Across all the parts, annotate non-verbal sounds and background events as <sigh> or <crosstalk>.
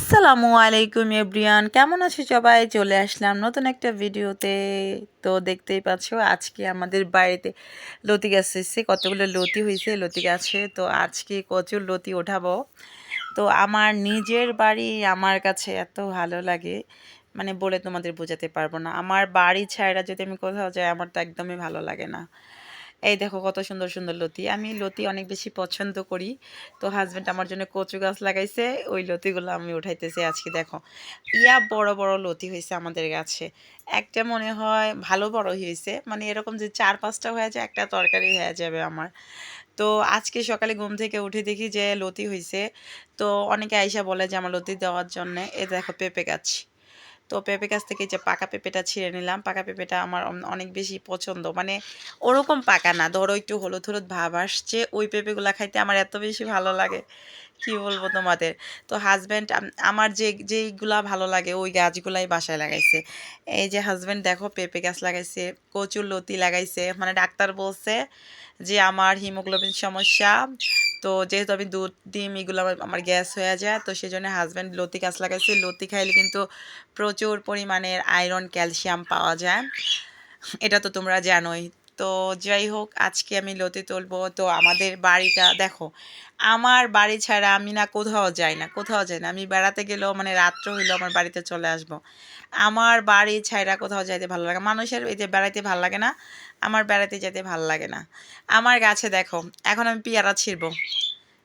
আসসালামু আলাইকুম এব্রিয়ান কেমন আছো সবাই? চলে আসলাম নতুন একটা ভিডিওতে। তো দেখতেই পাচ্ছ, আজকে আমাদের বাড়িতে লতি গাছ এসেছে কতগুলো লতি হয়েছে, লতি গাছে। তো আজকে কচুর লতি ওঠাবো। তো আমার নিজের বাড়ি আমার কাছে এত ভালো লাগে মানে বলে তোমাদের বোঝাতে পারব না। আমার বাড়ি ছাড়া যদি আমি কোথাও যাই, আমার তো একদমই ভালো লাগে না। এই দেখো কত সুন্দর সুন্দর লতি। আমি লতি অনেক বেশি পছন্দ করি। তো হাজব্যান্ড আমার জন্য কচু গাছ লাগাইছে, ওই লতিগুলো আমি উঠাইতেছি আজকে, দেখো। ইয়া বড় বড় লতি হয়েছে আমাদের গাছে। একটা মনে হয় ভালো বড় হয়েছে মানে এরকম যে চার পাঁচটা হয়ে যায়, একটা তরকারি হয়ে যাবে আমার। তো আজকে সকালে ঘুম থেকে উঠে দেখি যে লতি হয়েছে তো অনেকে আইসা বলে যে আমার লতি দেওয়ার জন্য। এ দেখো পেঁপে গাছ। তো পেঁপে গাছ থেকে যে পাকা পেঁপেটা ছিঁড়ে নিলাম, পাকা পেঁপেটা আমার অনেক বেশি পছন্দ। মানে ওরকম পাকা না, ধরো একটু হলুদ হলুদ ভাব আসছে, ওই পেঁপেগুলা খাইতে আমার এত বেশি ভালো লাগে। কি বলব তোমাদের? তো হাজব্যান্ড আমার যে, যেইগুলা ভালো লাগে, ওই গাছগুলাই বাসায় লাগাইছে। এই যে হাজব্যান্ড দেখো পেঁপে গাছ লাগাইছে, কচুর লতি লাগাইছে মানে ডাক্তার বলছে যে আমার হিমোগ্লোবিন সমস্যা তো যেহেতু আমি দুধ, ডিম এগুলো আমার আমার গ্যাস হয়ে যায়, তো সেই জন্য হাজব্যান্ড লতি গাছ লাগাইছে। লতি খাইলে কিন্তু প্রচুর পরিমাণের আয়রন ক্যালসিয়াম পাওয়া যায়। এটা তো তোমরা জানোই। তো যাই হোক, আজকে আমি লতি তুলবো। তো আমাদের বাড়িটা, দেখো, আমার বাড়ি ছাড়া আমি না কোথাও যাই না, কোথাও যাই না। আমি বেড়াতে গেলেও মানে রাত্র হইলেও আমার বাড়িতে চলে আসব। আমার বাড়ি ছাড়া কোথাও যাইতে ভালো লাগে মানুষের এই যে বেড়াইতে ভালো লাগে না, আমার বেড়াতে যেতে ভালো লাগে না। আমার গাছে দেখো, এখন আমি পেয়ারা ছিড়বো।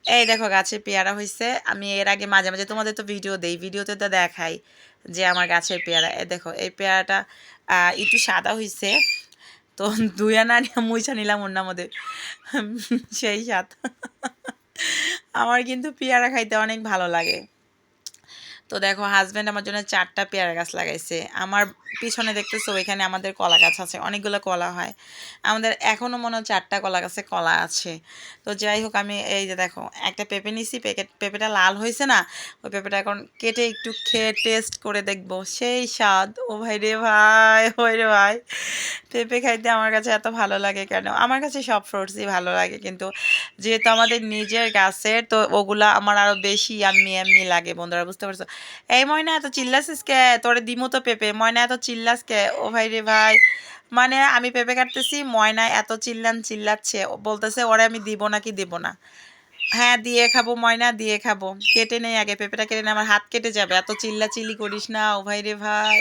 এই দেখো, গাছে পেয়ারা হয়েছে আমি এর আগে মাঝে মাঝে তোমাদের তো ভিডিও দেই, ভিডিওতে তো দেখাই যে আমার গাছের পেয়ারা। এ দেখো, এই পেয়ারাটা একটু সাদা হয়েছে তো দুই আনা মুইছা নিলাম ওর মধ্যে সেই স্বাদ। আমার কিন্তু পেয়ারা খাইতে অনেক ভালো লাগে। তো দেখো হাজব্যান্ড আমার জন্য চারটা পেয়ারা গাছ লাগাইছে। আমার পিছনে দেখতেছো, ওইখানে আমাদের কলা গাছ আছে, অনেকগুলো কলা হয়। আমাদের এখনও মনে হয় চারটা কলা গাছে কলা আছে। তো যাই হোক, আমি এই যে দেখো, একটা পেঁপে নিছি পেকেট পেঁপেটা লাল হয়েছে না, ওই পেঁপেটা এখন কেটে একটু খেয়ে টেস্ট করে দেখব। সেই স্বাদ, ও ভাই রে ভাই ওই রে ভাই। পেঁপে খাইতে আমার কাছে এত ভালো লাগে কেন? আমার কাছে সব ফ্রুটসই ভালো লাগে, কিন্তু যেহেতু আমাদের নিজের গাছের, তো ওগুলা আমার আরও বেশি আম্মি আম্মি লাগে বন্ধুরা, বুঝতে পারছ? এই ময়না এত চিল্লাছিস কে? তোরে দিমু তো পেঁপে। ময়না এত চিল্লাস কে? ও ভাই রে ভাই। মানে আমি পেঁপে কাটতেছি, ময়না এত চিল্লান চিল্লাচ্ছে। বলতেছে ওরে আমি দিব নাকি দিব না। হ্যাঁ দিয়ে খাব, ময়না, দিয়ে খাব। কেটে নেই আগে, পেঁপেটা কেটে নেই আমার হাত কেটে যাবে। এত চিল্লা চিল্লি করিস না, ও ভাই রে ভাই।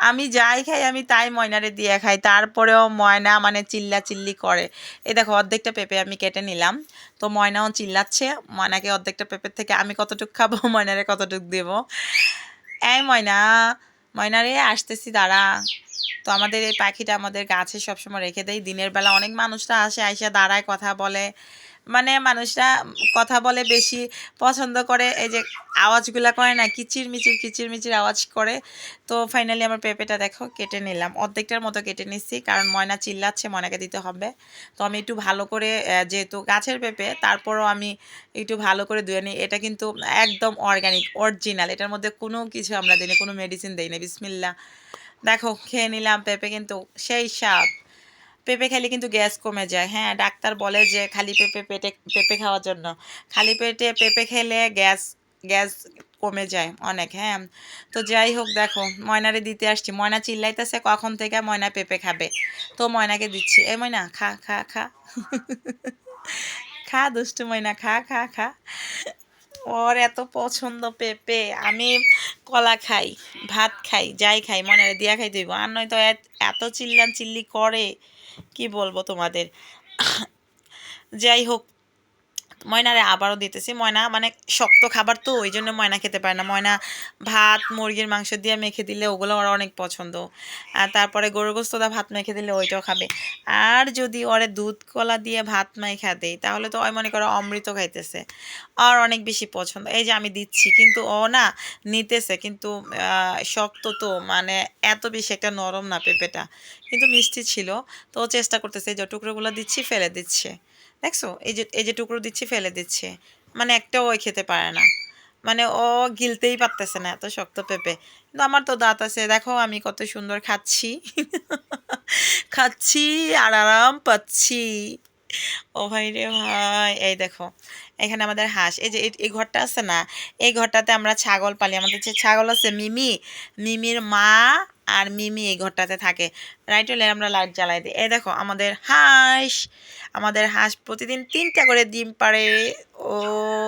আমি যাই খাই, আমি তাই ময়নারে দিয়ে খাই। তারপরেও ময়না মানে চিল্লা চিল্লি করে। এই দেখো, অর্ধেকটা পেঁপে আমি কেটে নিলাম। তো ময়নাও চিল্লাচ্ছে, ময়নাকে অর্ধেকটা পেঁপের থেকে আমি কতটুক খাব, <laughs> ময়নারে কতটুক দেব? এই ময়না, ময়নারে, আসতেছি, দাঁড়া। তো আমাদের এই পাখিটা আমাদের গাছে সবসময় রেখে দেয়। দিনের বেলা অনেক মানুষরা আসে, আইসা দাঁড়ায়, কথা বলে। মানে মানুষরা কথা বলে বেশি পছন্দ করে, এই যে আওয়াজগুলো করে না কিচির মিচির কিচির মিচির আওয়াজ করে। তো ফাইনালি আমার পেঁপেটা দেখো, কেটে নিলাম। অর্ধেকটার মতো কেটে নিচ্ছি, কারণ ময়না চিল্লাচ্ছে, ময়নাকে দিতে হবে। তো আমি একটু ভালো করে যেহেতু গাছের পেঁপে, তারপরও আমি একটু ভালো করে ধুয়ে নিই। এটা কিন্তু একদম অর্গ্যানিক অরিজিনাল এটার মধ্যে কোনো কিছু আমরা দিই কোনো মেডিসিন দিই না বিসমিল্লা দেখো, খেয়ে নিলাম পেঁপে কিন্তু, সেই স্বাদ। পেঁপে খেলে কিন্তু গ্যাস কমে যায়। হ্যাঁ ডাক্তার বলে যে খালি পেঁপে পেটে, পেঁপে খাওয়ার জন্য। খালি পেটে পেঁপে খেলে গ্যাস গ্যাস কমে যায় অনেক হ্যাঁ। তো যাই হোক, দেখো, ময়নারে দিতে আসছি। ময়না চিল্লাইতেছে কখন থেকে ময়না পেঁপে খাবে। তো ময়নাকে দিচ্ছি। এ ময়না, খা খা খা। খা, দুষ্টু ময়না, খা খা খা। ওর এত পছন্দ পেঁপে। আমি কলা খাই, ভাত খাই, যাই খাই মনে দিয়া খাই দিব আর নয়তো এত চিল্লান চিল্লি করে। কি বলব তোমাদের? যাই হোক ময়নারে আবারও দিতেছি। ময়না মানে শক্ত খাবার তো, ওই জন্য ময়না খেতে পারে না। ময়না ভাত, মুরগির মাংস দিয়ে মেখে দিলে ওগুলো ওরা অনেক পছন্দ। আর তারপরে গরুর গোস্তদা ভাত মেখে দিলে ওইটাও খাবে। আর যদি ওরে দুধ কলা দিয়ে ভাত মেখা দেয়, তাহলে তো ওই মনে করো অমৃত খাইতেছে। আর অনেক বেশি পছন্দ। এই যে আমি দিচ্ছি, কিন্তু ও না নিতেছে, কিন্তু শক্ত তো মানে এত বেশি একটা নরম না পেঁপেটা। কিন্তু মিষ্টি ছিল, তো চেষ্টা করতেছে যে টুকরোগুলো দিচ্ছি, ফেলে দিচ্ছে। দেখছ? এই যে এই যে টুকরো দিচ্ছি, ফেলে দিচ্ছে। মানে একটাও ওই খেতে পারে না। মানে ও গিলতেই পারতেছে না, এত শক্ত পেঁপে। কিন্তু আমার তো দাঁত আছে, দেখো আমি কত সুন্দর খাচ্ছি। <laughs> খাচ্ছি আর আরাম পাচ্ছি। ও ভাই রে ভাই, এই দেখো। এখানে আমাদের হাঁস, এই যে, এই- এই ঘরটা আছে না? এই ঘরটাতে আমরা ছাগল পালি। আমাদের যে ছাগল আছে, মিমি, মিমির মা আর মিমি এই ঘরটাতে থাকে। রাইট হলে আমরা লাইট জ্বালাই দিই। এই দেখো, আমাদের হাঁস আমাদের হাঁস প্রতিদিন তিনটা করে ডিম পাড়ে। ও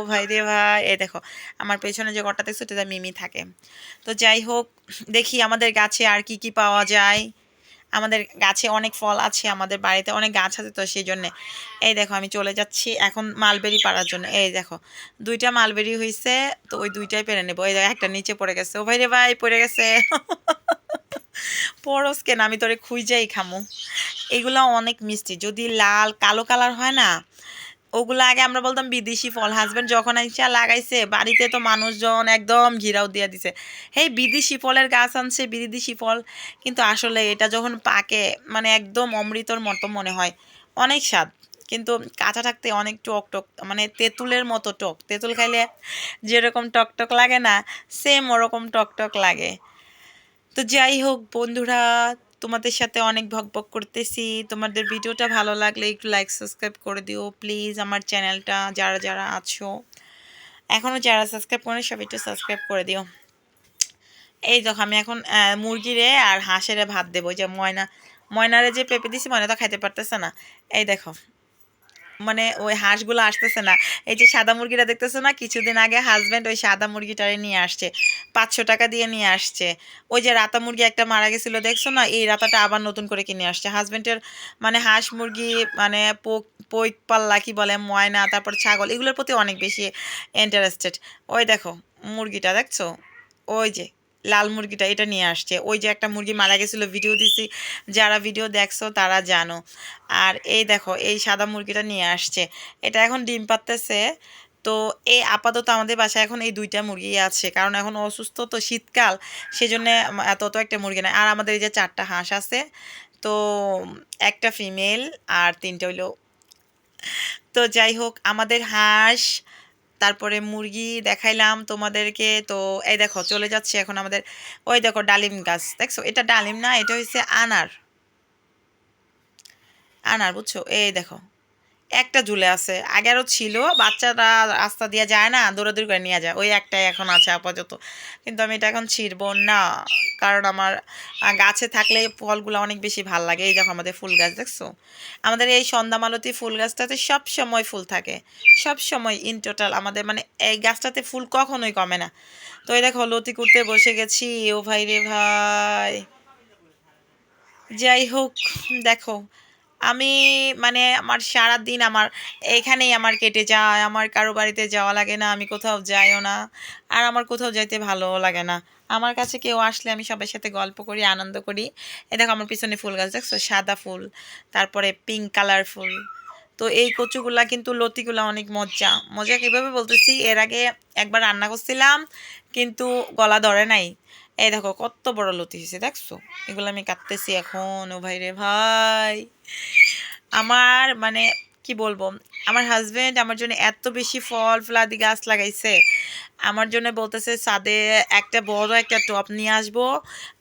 ভাই রে ভাই, এই দেখো, আমার পেছনে যে ঘরটা দেখছ সেটা মিমি থাকে। তো যাই হোক, দেখি আমাদের গাছে আর কি কি পাওয়া যায়। আমাদের গাছে অনেক ফল আছে, আমাদের বাড়িতে অনেক গাছ আছে তো সেই জন্যে। এই দেখো, আমি চলে যাচ্ছি এখন মালবেরি পাড়ার জন্য। এই দেখো, দুইটা মালবেরি হয়েছে তো ওই দুইটাই পেরে নেব। এই দেখো, একটা নিচে পড়ে গেছে। ও ভাই রে ভাই, পড়ে গেছে। <laughs> পরস কেন? আমি তোরে খুঁজাই খামু। এগুলো অনেক মিষ্টি। যদি লাল, কালো কালার হয় না, ওগুলো আগে আমরা বলতাম বিদেশি ফল। হাজবেন্ড যখন আইসা লাগাইছে, বাড়িতে তো মানুষজন একদম ঘিরাও দিয়ে দিছে। হেই, বিদেশি ফলের গাছ আনছে, বিদেশি ফল। কিন্তু আসলে এটা যখন পাকে মানে একদম অমৃতর মতো মনে হয়। অনেক স্বাদ। কিন্তু কাঁচা থাকতে অনেক টক টক মানে তেঁতুলের মতো টক। তেঁতুল খাইলে যেরকম টক টক লাগে না সেম ওরকম টক টক লাগে। তো যাই হোক, বন্ধুরা, তোমাদের সাথে অনেক ভকভক করতেছি। তোমাদের ভিডিওটা ভালো লাগলে একটু লাইক সাবস্ক্রাইব করে দিও। প্লিজ আমার চ্যানেলটা যারা যারা আছো এখনও যারা সাবস্ক্রাইব করে সব একটু সাবস্ক্রাইব করে দিও। এই দেখো, আমি এখন মুরগিরে আর হাঁসেরে ভাত দেবো। যে ময়না, ময়নারে যে পেঁপে দিছি, ময়না তো খাইতে পারতেছে না। এই দেখো মানে ওই হাঁসগুলো আসতেছে না। এই যে সাদা মুরগিটা দেখতেছে না? কিছুদিন আগে হাজব্যান্ড ওই সাদা মুরগিটারে নিয়ে আসছে। পাঁচশো টাকা দিয়ে নিয়ে আসছে। ওই যে রাতা মুরগি একটা মারা গেছিল, দেখছ না? এই রাতাটা আবার নতুন করে কিনে আসছে। হাজব্যান্ডের মানে হাঁস মুরগি মানে পৈক পাল্লা কি বলে, ময়না, তারপর ছাগল, এগুলোর প্রতি অনেক বেশি ইন্টারেস্টেড ওই দেখো মুরগিটা, দেখছ? ওই যে লাল মুরগিটা এটা নিয়ে আসছে। ওই যে একটা মুরগি মারা গেছিল ভিডিও দিছি। যারা ভিডিও দেখছ তারা জানো। আর এই দেখো, এই সাদা মুরগিটা নিয়ে আসছে। এটা এখন ডিম পাততেছে তো এই আপাতত আমাদের বাসায় এখন এই দুইটা মুরগি আছে। কারণ এখন অসুস্থ তো শীতকাল, সেজন্য তত একটা মুরগি নাই। আর আমাদের এই যে চারটা হাঁস আছে, তো একটা ফিমেল আর তিনটা হইল। তো যাই হোক, আমাদের হাঁস তারপরে মুরগি দেখাইলাম তোমাদেরকে। তো এই দেখো, চলে যাচ্ছে এখন আমাদের, ওই দেখো ডালিম গাছ, দেখছ? এটা ডালিম না, এটা হচ্ছে আনার। আনার, বুঝছ? এই দেখো একটা ঝুলে আছে। আগেরও ছিল, বাচ্চারা রাস্তা দিয়ে যায় না, দৌড়াদৌড়ি করে নিয়ে যায়। ওই একটাই এখন আছে আপাতত। কিন্তু আমি এটা এখন ছিড়ব না, কারণ আমার গাছে থাকলে ফলগুলো অনেক বেশি ভালো লাগে। এই দেখো আমাদের ফুল গাছ, দেখছ? আমাদের এই সন্ধ্যামালতি ফুল গাছটাতে সব সময় ফুল থাকে। সব সময় ইন টোটাল আমাদের মানে এই গাছটাতে ফুল কখনোই কমে না। তো এই দেখো লতি করতে বসে গেছি। ও ভাই রে ভাই। যাই হোক, দেখো। আমি মানে আমার সারা দিন আমার এখানেই আমার কেটে যায়, আমার কারও বাড়িতে যাওয়া লাগে না, আমি কোথাও যাইও না। আর আমার কোথাও যাইতে ভালোও লাগে না। আমার কাছে কেউ আসলে আমি সবার সাথে গল্প করি, আনন্দ করি। এ দেখো আমার পিছনে ফুল গাছ, দেখছ? সাদা ফুল, তারপরে পিঙ্ক কালার ফুল। তো এই কচুগুলা কিন্তু লতিগুলা অনেক মজা মজা কীভাবে বলতেছি? এর আগে একবার রান্না করছিলাম, কিন্তু গলা ধরে নাই। এই দেখো, কত বড় লতি হয়েছে, দেখছ? এগুলো আমি কাটতেছি এখন, ও ভাই রে ভাই। আমার মানে কি বলব, আমার হাজবেন্ড আমার জন্য এত বেশি ফল ফলাদি গাছ লাগাইছে। আমার জন্য বলতেছে ছাদে একটা বড় একটা টপ নিয়ে আসব,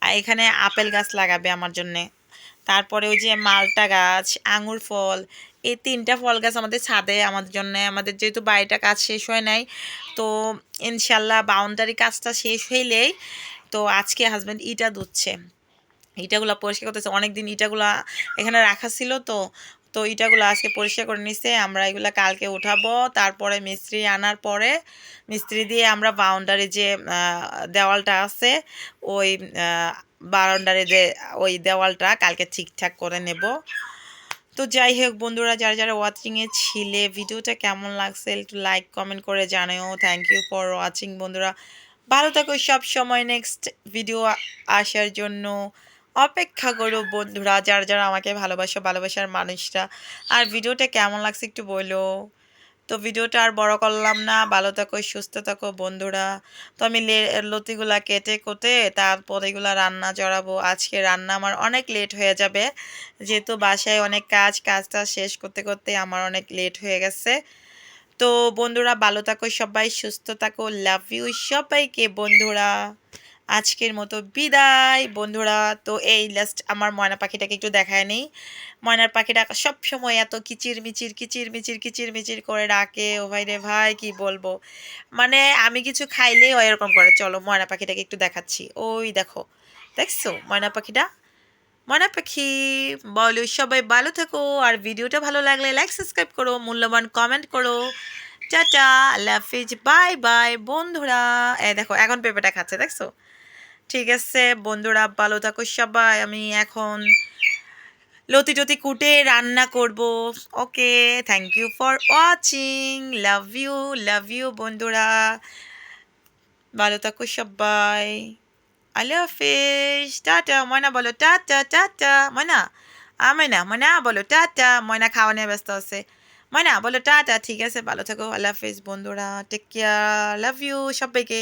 আর এখানে আপেল গাছ লাগাবে আমার জন্যে। তারপরে ওই যে মালটা গাছ, আঙুর ফল, এই তিনটা ফল গাছ আমাদের ছাদে, আমাদের জন্য, আমাদের যেহেতু বাড়িটা কাজ শেষ হয় নাই, তো ইনশাল্লাহ বাউন্ডারি কাজটা শেষ হইলেই তো আজকে হাজব্যান্ড ইটা ধুচ্ছে। ইটাগুলো পরিষ্কার করতেছে। অনেকদিন ইটাগুলা এখানে রাখা ছিল তো তো ইটাগুলো আজকে পরিষ্কার করে নিছে। আমরা এগুলো কালকে উঠাবো। তারপরে মিস্ত্রি আনার পরে, মিস্ত্রি দিয়ে আমরা বাউন্ডারি যে দেওয়ালটা আছে, ওই বাউন্ডারি যে ওই দেওয়ালটা কালকে ঠিকঠাক করে নেব। তো যাই হোক বন্ধুরা, যারা যারা ওয়াচিংয়ে ছিলে ভিডিওটা কেমন লাগছে একটু লাইক কমেন্ট করে জানাও। থ্যাংক ইউ ফর ওয়াচিং বন্ধুরা। ভালো থাকো সব সময় নেক্সট ভিডিও আসার জন্য। অপেক্ষা করো বন্ধুরা, যারা যারা আমাকে ভালোবাসো, ভালোবাসার মানুষরা। আর ভিডিওটা কেমন লাগছে একটু বলো। তো ভিডিওটা আর বড় করলাম না, ভালো থাকো, সুস্থ থাকো বন্ধুরা। তো আমি লতিগুলা কেটে কোটে তারপর এগুলা রান্না চড়াবো আজকে রান্না আমার অনেক লেট হয়ে যাবে। যেহেতু বাসায় অনেক কাজ, কাজটা শেষ করতে করতে আমার অনেক লেট হয়ে গেছে। তো বন্ধুরা, ভালো থাকো সবাই, সুস্থ থাকো লাভ ইউ সবাইকে বন্ধুরা। আজকের মতো বিদায় বন্ধুরা। তো এই লাস্ট আমার ময়না পাখিটাকে একটু দেখায় নেই। ময়নার পাখিটা সব সময় এত কিচির মিচির কিচির মিচির কিচির মিচির করে ডাকে ও ভাই রে ভাই, কি বলব? মানে আমি কিছু খাইলেই এরকম করে। চলো ময়না পাখিটাকে একটু দেখাচ্ছি। ওই দেখো, দেখছ ময়না পাখিটা? ময়না পাখি, বলো সবাই ভালো থেকো। আর ভিডিওটা ভালো লাগলে লাইক সাবস্ক্রাইব করো, মূল্যবান কমেন্ট করো। টাটা, আল্লাহ হাফিজ বাই বাই বন্ধুরা। এ দেখো, এখন পেঁপেটা খাচ্ছে, দেখছ? ঠিক আছে, বন্ধুরা, ভালো থাকো সবাই। আমি এখন লতি টতি কুটে রান্না করব। Okay thank you for watching love you love you বন্ধুরা। ভালো থাকো সবাই। আল্লাহ হাফিজ টাটা ময়না বলো টাটা টাটা ময়না আমেনা ময়না বলো টাটা ময়না খাওয়া নিয়ে ব্যস্ত আছে ময়না বলো টাটা ঠিক আছে ভালো থাকো আল্লাহ হাফিজ বন্ধুরা টেক কেয়ার লাভ ইউ সবাইকে